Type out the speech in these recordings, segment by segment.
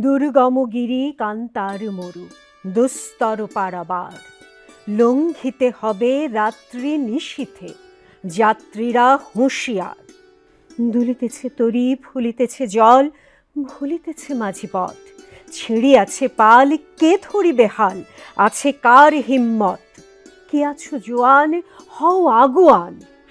দুর্গম গিরি কান্তার মরু দুস্তর পারাবার লঙ্ঘিতে হবে রাত্রি নিশীথে, যাত্রীরা হুঁশিয়ার। দুলিতেছে তরি, ফুলিতেছে জল, ভুলিতেছে মাঝি পথ ছিঁড়ি আছে পাল, কে ধরিবে হাল? আছে কার হিম্মত? কে আছো জোয়ান? হও আগুয়ান।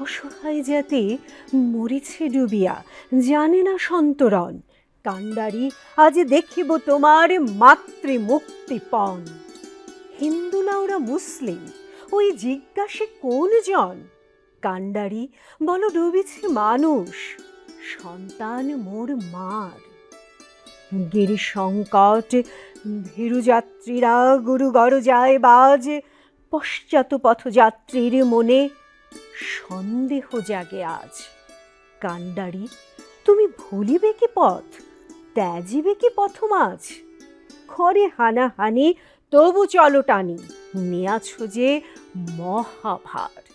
অসহায় জাতি মরিছে ডুবিয়া। জানে না সন্তরণ। কাণ্ডারি, আজ দেখিব তোমার মাতৃ মুক্তিপণ হিন্দু না ওরা মুসলিম? ওই জিজ্ঞাসে কোন জন? কাণ্ডারি, বলো ডুবিছে মানুষ। সন্তান মোর মার। গিরি সংকট ভীরুযাত্রীরা গুরুগর যায় বাজ। পশ্চাৎ পথযাত্রীর মনে সন্দেহ জাগে আজ। কান্ডারি, তুমি ভুলিবে কি পথ? ত্যাজিবে কি পথমাজ? খরে হানাহানি, তবু চলো টানি। নিয়াছ যে মহাভার।